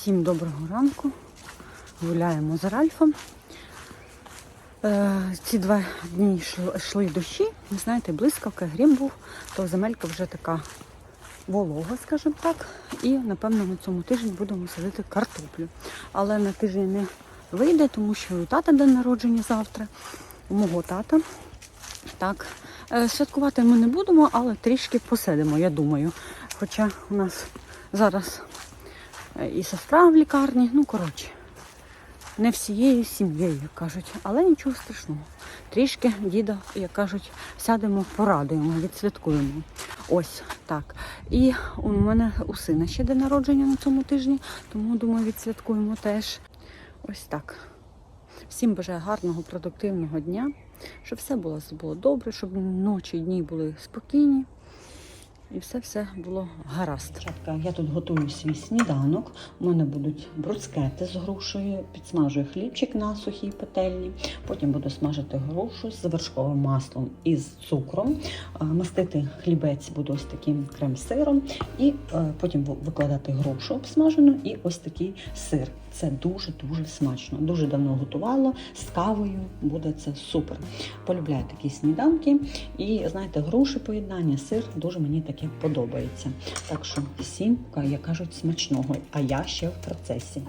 Всім доброго ранку. Гуляємо з Ральфом. Е, ці два дні йшли, дощі. Ви знаєте, блискавка, грім був, то земелька вже така волога, скажімо так. І напевно на цьому тижні будемо садити картоплю. Але на тиждень не вийде, тому що у тата день народження завтра, у мого тата. Так, е, святкувати ми не будемо, але трішки посидимо, я думаю. Хоча у нас зараз і сестра в лікарні, ну коротше, не всією сім'єю, як кажуть, але нічого страшного. Трішки діда, як кажуть, сядемо, порадуємо, відсвяткуємо. Ось так. І у мене у сина ще день народження на цьому тижні, тому думаю, відсвяткуємо теж. Ось так. Всім бажаю гарного, продуктивного дня, щоб все було, було добре, щоб ночі і дні були спокійні. І все-все було гаразд. Я тут готую свій сніданок. У мене будуть брускети з грушею, підсмажую хлібчик на сухій пательні. Потім буду смажити грушу з вершковим маслом і з цукром. Мастити хлібець буду ось таким крем-сиром. І е, потім викладати грушу обсмажену і ось такий сир. Це дуже-дуже смачно. Дуже давно готувала з кавою. Буде це супер. Полюбляю такі сніданки. І знаєте, груші поєднання, сир дуже мені таке подобається. Так що всім, як кажуть, смачного. А я ще в процесі.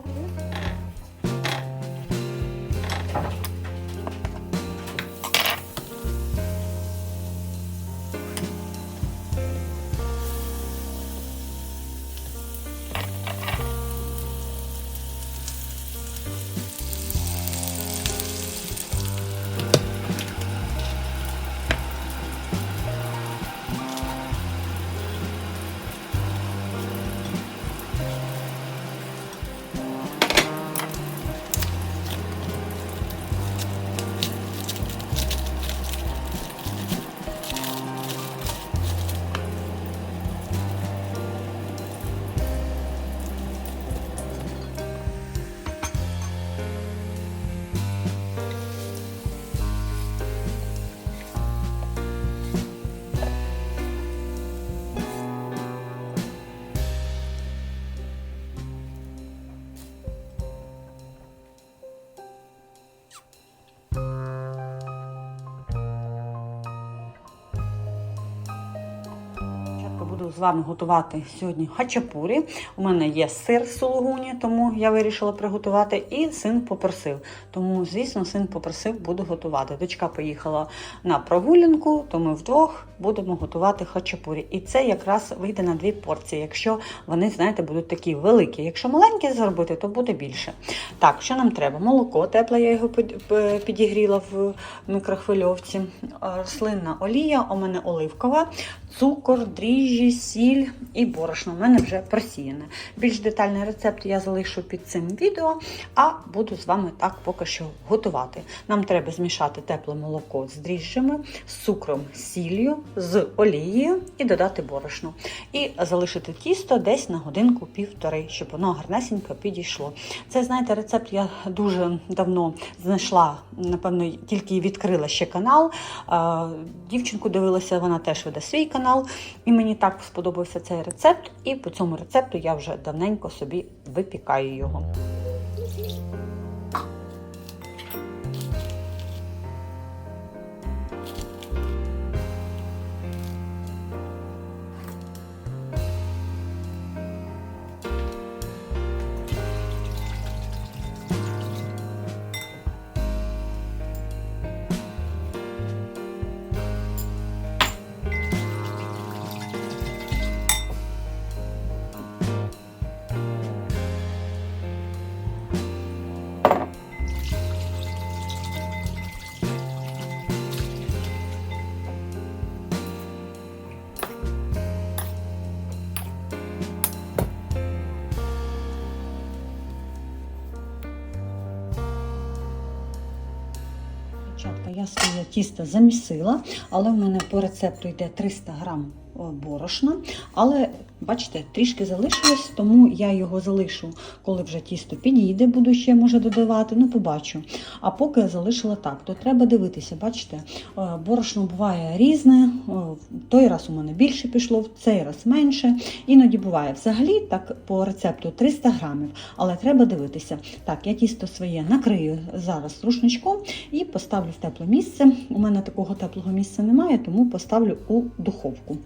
З вами готувати сьогодні хачапурі. У мене є сир з сулугуні, тому я вирішила приготувати. І син попросив. Тому, звісно, син попросив, буду готувати. Дочка поїхала на прогулянку, то ми вдвох будемо готувати хачапурі. І це якраз вийде на дві порції, якщо вони, знаєте, будуть такі великі. Якщо маленькі зробити, то буде більше. Так, що нам треба? Молоко тепле, я його підігріла в мікрохвильовці. Е, Рослинна олія, у мене оливкова, цукор, дріжджі, сіль і борошно. У мене вже просіяне. Більш детальний рецепт я залишу під цим відео, а буду з вами так поки що готувати. Нам треба змішати тепле молоко з дріжджами, з цукром, сіллю, з олією і додати борошно. І залишити тісто десь на годинку півтори, щоб воно гарнесенько підійшло. Це, знаєте, рецепт я дуже давно знайшла, напевно, тільки відкрила ще канал. Дівчинку дивилася, вона теж веде свій канал. І мені так сподобався цей рецепт. І по цьому рецепту я вже давненько собі випікаю його. Тісто замісила, але в мене по рецепту йде 300 грам борошна, але бачите, трішки залишилось, тому я його залишу, коли вже тісто підійде, буду ще може додавати, ну побачу. А поки залишила так, то треба дивитися, бачите, е, борошно буває різне. е, Той раз у мене більше пішло, в цей раз менше. Іноді буває. Взагалі, так по рецепту 300 грамів, але треба дивитися. Так, я тісто своє накрию зараз рушничком і поставлю в тепле місце. У мене такого теплого місця немає, тому поставлю у духовку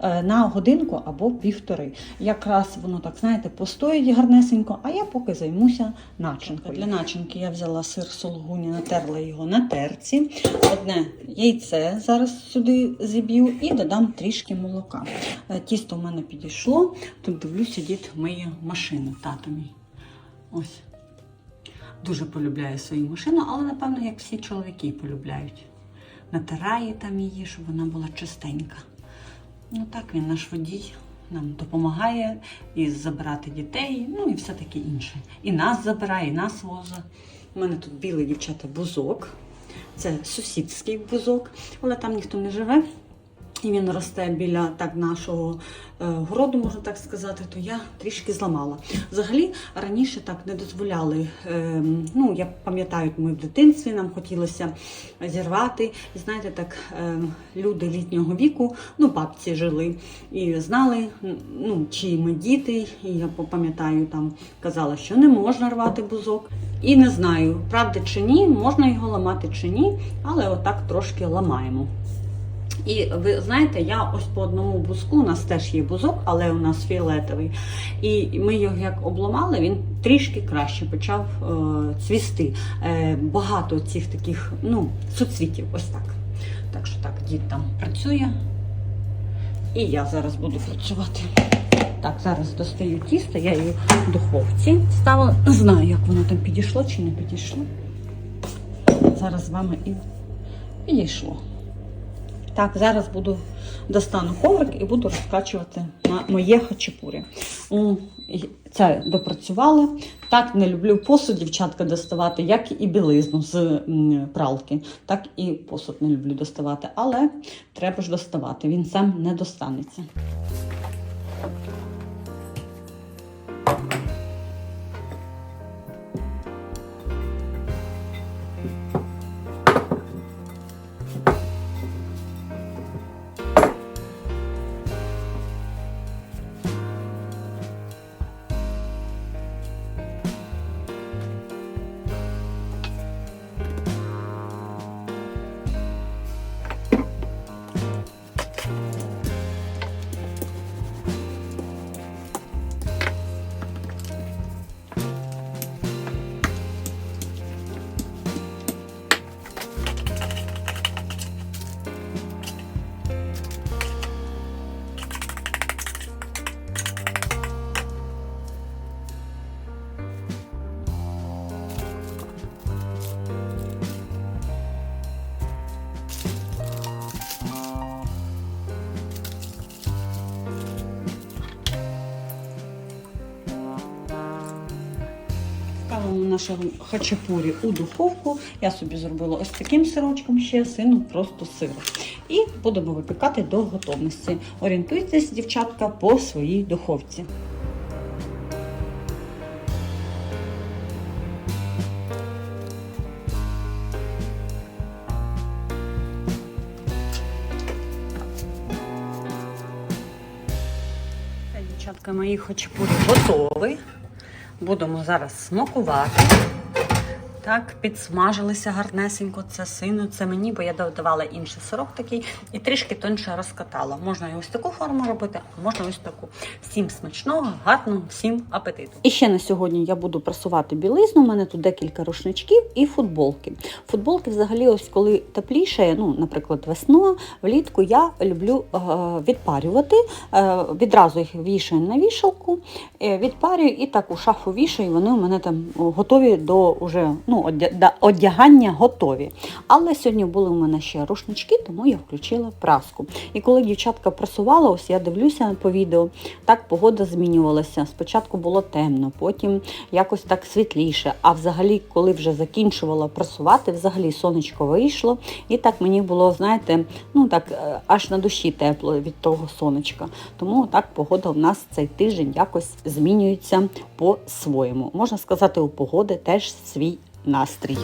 е, на годинку або півтори. Якраз воно так, знаєте, постоїть гарнесенько, а я поки займуся начинкою. Для начинки я взяла сир сулугуні, натерла його на терці. Одне яйце зараз сюди зіб'ю і додам трішки молока. Е, Тісто в мене підійшло. Тут дивлюся, дід миє машину тато мій. Ось. Дуже полюбляє свою машину, але напевно, як всі чоловіки полюбляють. Натирає там її, щоб вона була чистенька. Ну так він наш водій нам допомагає і забирати дітей, ну і все таке інше. І нас забирає, і нас возить. У мене тут білий дівчата бузок. Це сусідський бузок, але там ніхто не живе. І він росте біля так нашого е, городу, можна так сказати, то я трішки зламала. Взагалі раніше так не дозволяли. Е, ну я пам'ятаю, ми в дитинстві нам хотілося зірвати. І знаєте, так е, люди літнього віку, ну бабці жили і знали, ну чи ми діти. І я пам'ятаю, там казала, що не можна рвати бузок. І не знаю, правда чи ні, можна його ламати чи ні, але отак трошки ламаємо. І ви знаєте, я ось по одному бузку, у нас теж є бузок, але у нас фіолетовий. І ми його як обламали, він трішки краще почав е, цвісти. Е, багато цих таких ну, суцвітів, ось так. Так що так, дід там працює. І я зараз буду працювати. Так, зараз достаю тісто, я її в духовці ставила. Не знаю, як воно там підійшло чи не підійшло. Зараз з вами і підійшло. Так, зараз буду достану коврик і буду розкачувати на моє хачапурі. Це допрацювала. Так не люблю посуд, дівчатка, доставати, як і білизну з пралки. Так і посуд не люблю доставати, але треба ж доставати, він сам не достанеться. Нашу хачапурі у духовку. Я собі зробила ось таким сирочком ще, сину просто сир. І будемо випікати до готовності. Орієнтуйтесь, дівчатка, по своїй духовці. Дівчатка, мої хачапурі готові. Будемо зараз смакувати. Так, підсмажилися гарнесенько. Це сину, це мені, бо я додавала інший сирок такий і трішки тоньше розкатала. Можна і ось таку форму робити, а можна ось таку. Всім смачного, гарного, всім апетиту. І ще на сьогодні я буду прасувати білизну. У мене тут декілька рушничків і футболки. Футболки, взагалі, ось коли тепліше, ну, наприклад, весною, влітку я люблю е, відпарювати. Е, відразу їх вішаю на вішалку, е, відпарюю і так у шафу вішаю. Вони у мене там готові до уже ну, ну, одягання готові. Але сьогодні були у мене ще рушнички, тому я включила праску. І коли дівчатка прасувала, ось я дивлюся по відео, так погода змінювалася. Спочатку було темно, потім якось так світліше. А взагалі, коли вже закінчувала прасувати, взагалі сонечко вийшло. І так мені було, знаєте, ну так е, аж на душі тепло від того сонечка. Тому так погода в нас цей тиждень якось змінюється по-своєму. Можна сказати, у погоди теж свій настрій.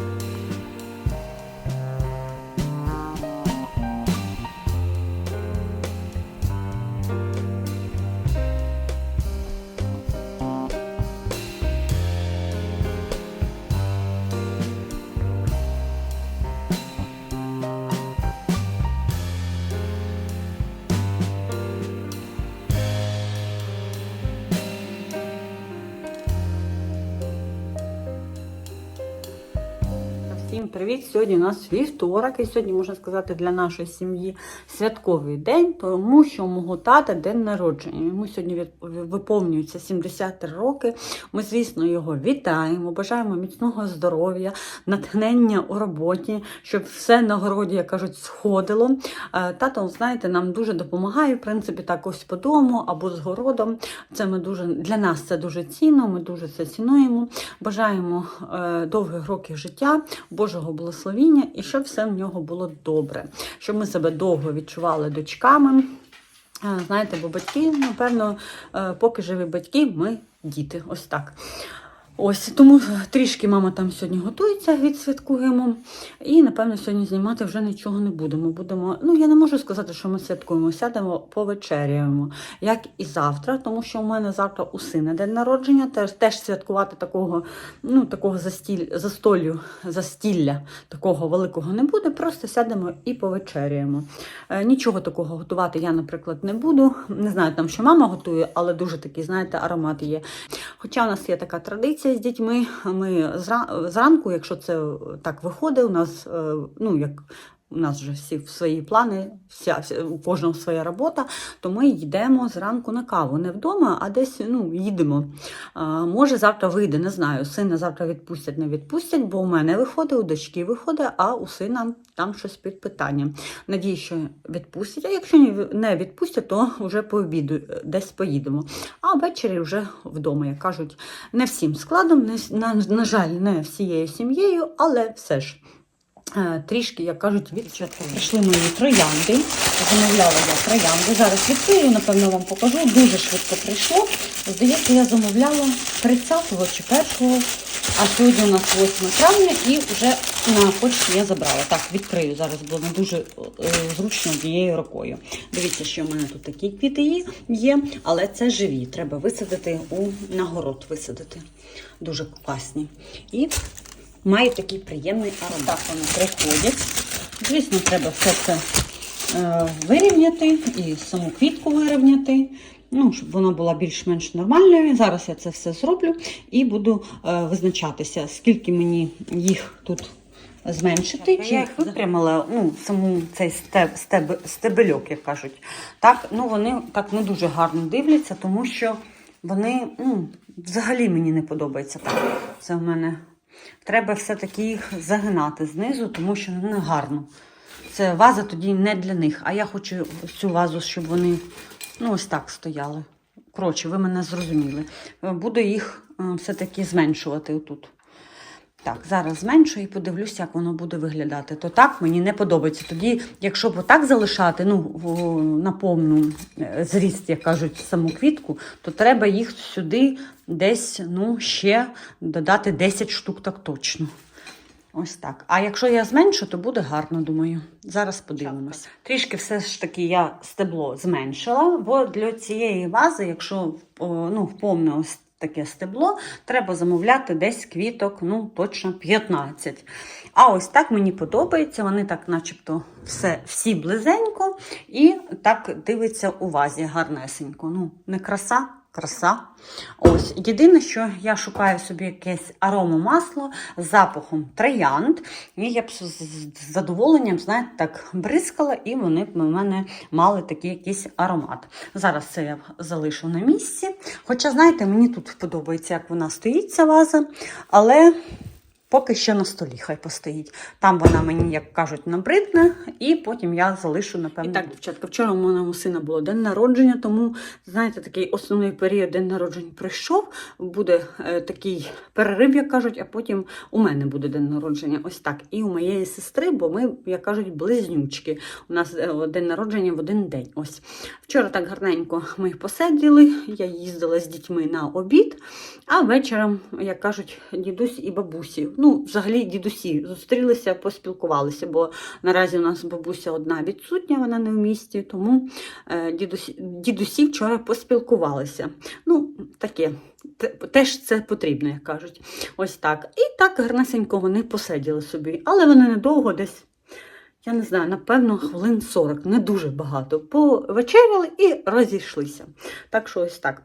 Сьогодні у нас вівторок, і сьогодні можна сказати для нашої сім'ї святковий день, тому що у мого тата день народження. Йому сьогодні виповнюється 73 роки. Ми, звісно, його вітаємо, бажаємо міцного здоров'я, натхнення у роботі, щоб все на городі, як кажуть, сходило. Е, Тато, знаєте, нам дуже допомагає, в принципі, так ось по дому або з городом. Це ми дуже для нас це дуже цінно. Ми дуже це цінуємо. Бажаємо е, довгих років життя, Божого благословіння і щоб все в нього було добре, щоб ми себе довго відчували дочками. Е, Знаєте, бо батьки, напевно, е, поки живі батьки, ми діти. Ось так. Ось тому трішки мама там сьогодні готується, відсвяткуємо. І, напевно, сьогодні знімати вже нічого не будемо. Будемо, ну я не можу сказати, що ми святкуємо, сядемо, повечеряємо, як і завтра, тому що у мене завтра у сина день народження. Теж, теж святкувати такого, ну, такого застіль, застолю, застілля такого великого не буде. Просто сядемо і повечеряємо. Е, нічого такого готувати я, наприклад, не буду. Не знаю там, що мама готує, але дуже такий, знаєте, аромат є. Хоча у нас є така традиція з дітьми. Ми зранку, якщо це так виходить, у нас е, ну як. У нас вже всі свої плани, вся, вся у кожного своя робота, то ми йдемо зранку на каву. Не вдома, а десь ну, їдемо. А, може, завтра вийде, не знаю. Сина завтра відпустять, не відпустять, бо у мене виходить, у дочки виходить, а у сина там щось під питанням. Надію, що відпустять. А якщо не відпустять, то вже по обіду е, десь поїдемо. А ввечері вже вдома, як кажуть, не всім складом, не, на, на жаль, не всією сім'єю, але все ж. Е, Трішки, як кажуть, відчатку. Прийшли мої троянди. Замовляла я троянди. Зараз відкрию, напевно, вам покажу. Дуже швидко прийшло. Здається, я замовляла 30-го чи 1-го, а сьогодні у нас 8 травня і вже на почті я забрала. Так, відкрию зараз, не дуже е, зручно однією рукою. Дивіться, що в мене тут такі квіти є, але це живі. Треба висадити у нагород висадити. Дуже класні. І мають такий приємний аромат. Так вони приходять. Звісно, треба все це е, вирівняти і саму квітку вирівняти. Ну, щоб вона була більш-менш нормальною. Зараз я це все зроблю і буду е, визначатися, скільки мені їх тут зменшити. Я їх випрямила, ну, саму цей стеб, стеб, стебельок, як кажуть. Так, ну вони так не дуже гарно дивляться, тому що вони ну, взагалі мені не подобається так. Це в мене. Треба все-таки їх загинати знизу, тому що не гарно. Це ваза тоді не для них. А я хочу цю вазу, щоб вони ну, ось так стояли. Коротше, ви мене зрозуміли. Буду їх е, все-таки зменшувати отут. Так, зараз зменшую і подивлюся, як воно буде виглядати. То так мені не подобається. Тоді, якщо б отак залишати, ну, на повну е, зріст, як кажуть, саму квітку, то треба їх сюди десь, ну, ще додати 10 штук, так точно. Ось так. А якщо я зменшу, то буде гарно, думаю. Зараз подивимося. Трішки все ж таки я стебло зменшила, бо для цієї вази, якщо ну, в повне таке стебло, треба замовляти десь квіток, ну точно 15. А ось так мені подобається. Вони так, начебто, все, всі близенько, і так дивиться у вазі гарнесенько. Ну, не краса, краса. Ось єдине, що я шукаю собі якесь аромамасло з запахом троянд. І я б з задоволенням, знаєте, так бризкала, і вони б у мене мали такий якийсь аромат. Зараз це я залишу на місці. Хоча, знаєте, мені тут подобається, як вона стоїть, ця ваза, але. Поки що на столі хай постоїть. Там вона мені, як кажуть, набридне, і потім я залишу, напевно. І так, дівчатка, вчора у мене сина було день народження, тому, знаєте, такий основний період день народження прийшов. Буде е, такий перерив, як кажуть, а потім у мене буде день народження. Ось так. І у моєї сестри, бо ми, як кажуть, близнючки. У нас е, день народження в один день. Ось. Вчора так гарненько ми посиділи, я їздила з дітьми на обід, а вечором, як кажуть, дідусь і бабусі. Ну, взагалі дідусі зустрілися, поспілкувалися, бо наразі у нас бабуся одна відсутня, вона не в місті, тому е, дідусі, дідусі вчора поспілкувалися. Ну, таке. Теж це потрібно, як кажуть. Ось так. І так гарнесенько вони посиділи собі. Але вони недовго десь, я не знаю, напевно, хвилин 40, не дуже багато. Повечеряли і розійшлися. Так що ось так.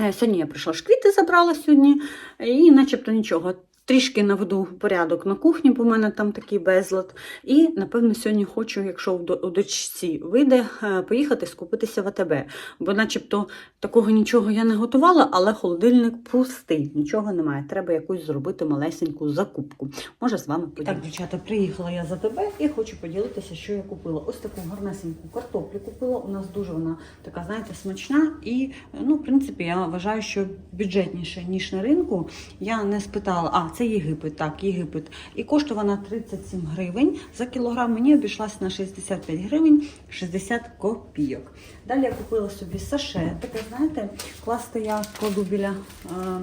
Е, Сьогодні я прийшла ж квіти забрала сьогодні, і начебто нічого. Трішки наведу порядок на кухні, бо в мене там такий безлад. І, напевно, сьогодні хочу, якщо у дочці вийде, е, поїхати скупитися в АТБ. Бо начебто такого нічого я не готувала, але холодильник пустий, нічого немає. Треба якусь зробити малесеньку закупку. Може, з вами поділюся. Так, дівчата, приїхала я за тебе і хочу поділитися, що я купила. Ось таку гарнесеньку картоплю купила. У нас дуже вона така, знаєте, смачна. І, ну, в принципі, я вважаю, що бюджетніше, ніж на ринку. Я не спитала, а це Єгипет, так, Єгипет. І коштувала вона 37 гривень за кілограм. Мені обійшлася на 65 гривень 60 копійок. Далі я купила собі саше. Таке, знаєте, класти я кладу біля. е,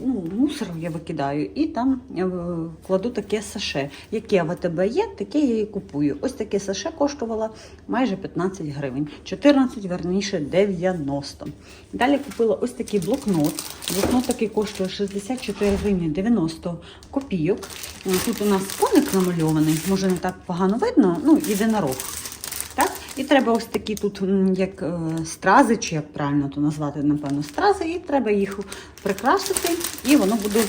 Ну, мусор я викидаю і там е, кладу таке саше. Яке в АТБ є, таке я і купую. Ось таке саше коштувало майже 15 гривень. 14, верніше, 90. Далі купила ось такий блокнот. Блокнот такий коштує 64 гривні 90 копійок. Е, Тут у нас коник намальований, може не так погано видно, ну, єдинорог. Так? І треба ось такі тут як е, стрази, чи як правильно то назвати, напевно, стрази, і треба їх прикрасити, і воно буде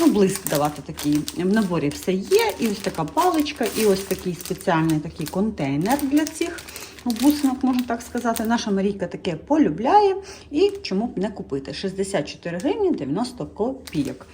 ну, блиск давати такий. В наборі все є, і ось така паличка, і ось такий спеціальний такий контейнер для цих бусинок, можна так сказати. Наша Марійка таке полюбляє, і чому б не купити? 64 гривні 90 копійок.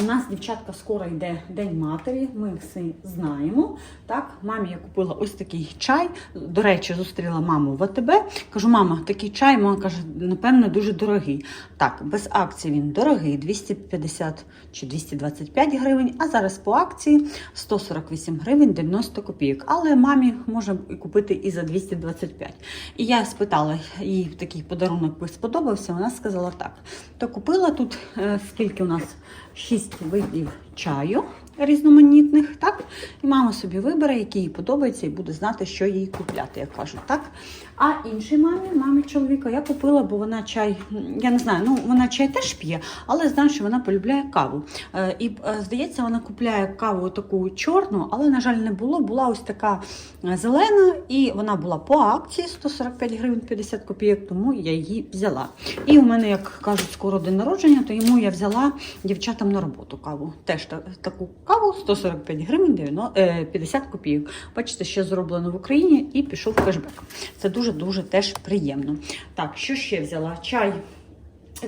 У нас, дівчатка, скоро йде День матері, ми всі знаємо. Так, мамі я купила ось такий чай. До речі, зустріла маму в АТБ. Кажу, мама, такий чай, мама каже, напевно, дуже дорогий. Так, без акції він дорогий, 250 чи 225 гривень, а зараз по акції 148 гривень 90 копійок. Але мамі може купити і за 225. І я спитала їй такий подарунок сподобався. Вона сказала так: то купила тут е, скільки у нас 6 видів чаю різноманітних, так? І мама собі вибере, який їй подобається, і буде знати, що їй купляти, як кажуть, так? А іншій мамі, мамі чоловіка, я купила, бо вона чай, я не знаю, ну вона чай теж п'є, але знаю, що вона полюбляє каву. Е, і е, здається, вона купляє каву таку чорну, але, на жаль, не було. Була ось така е, зелена, і вона була по акції 145 гривень 50 копійок, тому я її взяла. І у мене, як кажуть, скоро день народження, то йому я взяла дівчатам на роботу каву. Теж таку каву 145 гривень 90, е, 50 копійок. Бачите, ще зроблено в Україні і пішов кешбек. Це дуже-дуже теж приємно. Так, що ще взяла? Чай.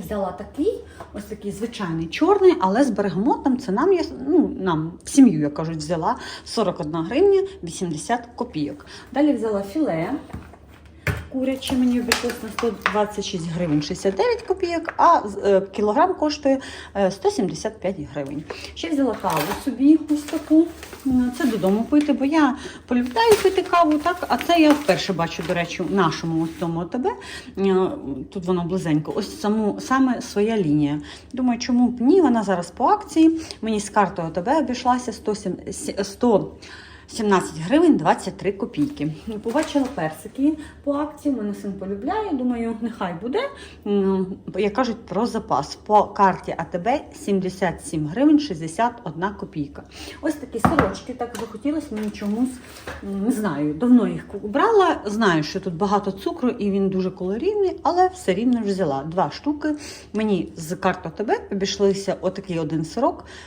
Взяла такий, ось такий звичайний чорний, але з бергамотом це нам, є- ну, нам в сім'ю, як кажуть, взяла 41 гривня 80 копійок. Далі взяла філе куряче мені обійшлось на 126 гривень 69 копійок, а е, кілограм коштує е, 175 гривень. Ще взяла каву собі ось таку. Це додому пити, бо я полюбляю пити каву, так, а це я вперше бачу, до речі, в нашому ось цьому ОТБ. Е, Тут воно близенько. Ось саму, саме своя лінія. Думаю, чому б ні? Вона зараз по акції. Мені з картою ОТБ обійшлася 107 100 17 гривень 23 копійки. Ну, Побачила персики по акції. Мене син полюбляє. Думаю, нехай буде. Як кажуть, про запас. По карті АТБ 77 гривень 61 копійка. Ось такі сорочки. Так захотілося мені чомусь. Не знаю, давно їх брала. Знаю, що тут багато цукру і він дуже калорійний, але все рівно взяла два штуки. Мені з карти АТБ обійшлися отакий один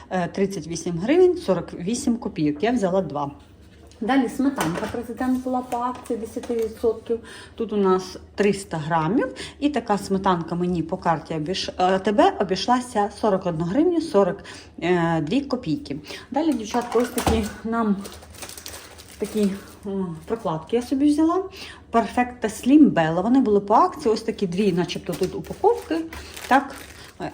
е, 38 гривень 48 копійок. Я взяла два. Далі сметанка президент була по акції 10%. Тут у нас 300 грамів. І така сметанка мені по карті обіш... е, тебе обійшлася 41 гривню 42 копійки. Далі, дівчатка, ось такі нам такі прокладки я собі взяла. Perfecta Slim Bella. Вони були по акції. Ось такі дві, начебто тут упаковки. Так.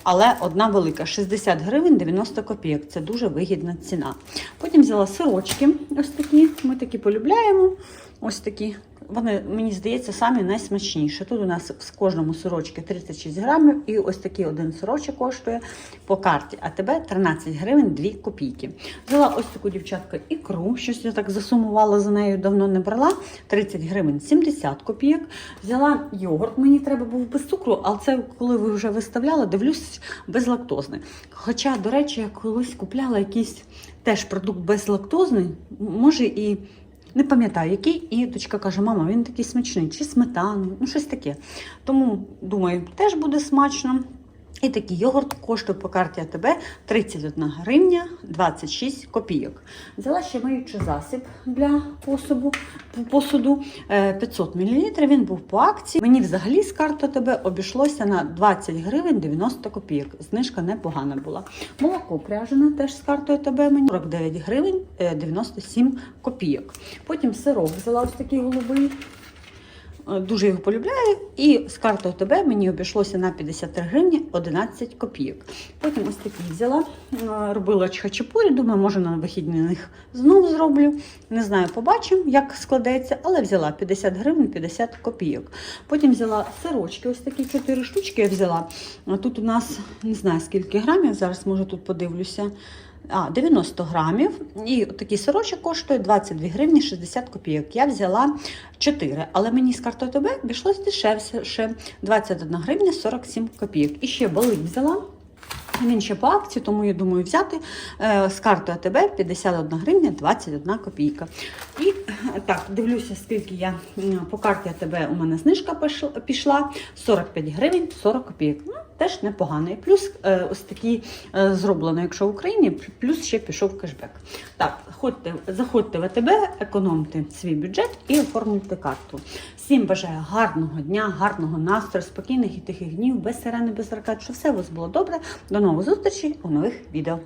Але одна велика 60 гривень 90 копійок. Це дуже вигідна ціна. Потім взяла сирочки. Ось такі. Ми такі полюбляємо. Ось такі. Вони, мені здається, самі найсмачніші. Тут у нас з кожному сирочки 36 грамів, і ось такий один сирочок коштує по карті. А тебе 13 гривень 2 копійки. Взяла ось таку дівчатка ікру, щось я так засумувала за нею, давно не брала. 30 гривень 70 копійок. Взяла йогурт, мені треба був без цукру, але це коли ви вже виставляли, дивлюсь, безлактозний. Хоча, до речі, я колись купляла якийсь теж продукт безлактозний, може і. Не пам'ятаю, який, і дочка каже: мама, він такий смачний, чи сметану, ну щось таке. Тому думаю, теж буде смачно. І такий йогурт коштує по карті АТБ 31 гривня 26 копійок. Взяла ще миючий засіб для посуду, посуду е, 500 мл. Він був по акції. Мені взагалі з карти АТБ обійшлося на 20 гривень 90 копійок. Знижка непогана була. Молоко пряжене теж з картою АТБ мені 49 гривень е, 97 копійок. Потім сироп взяла ось такий голубий. Е, Дуже його полюбляю. І з карти ОТБ мені обійшлося на 53 гривні 11 копійок. Потім ось такі взяла, е, робила чхачапурі, думаю, може на вихідні них знову зроблю. Не знаю, побачимо, як складеться, але взяла 50 гривень 50 копійок. Потім взяла сирочки, ось такі 4 штучки я взяла. Тут у нас не знаю скільки грамів, зараз може тут подивлюся. А, 90 грамів. І такий сирочок коштує 22 гривні 60 копійок. Я взяла 4, але мені з карти ТБ обійшлось дешевше, 21 гривня 47 копійок. І ще балик взяла. Він ще по акції, тому я думаю взяти е, з карти АТБ 51 гривня 21 копійка. І е, так, дивлюся, скільки я по карті АТБ у мене знижка пішла 45 гривень 40 копійок. Теж непогано. І плюс е, ось такий е, зроблено, якщо в Україні, плюс ще пішов кешбек. Так, ходьте, заходьте в АТБ, економте свій бюджет і оформлюйте карту. Всім бажаю гарного дня, гарного настрою, спокійних і тихих днів, без сирени, без ракет, щоб все у вас було добре. До нових зустрічей у нових відео.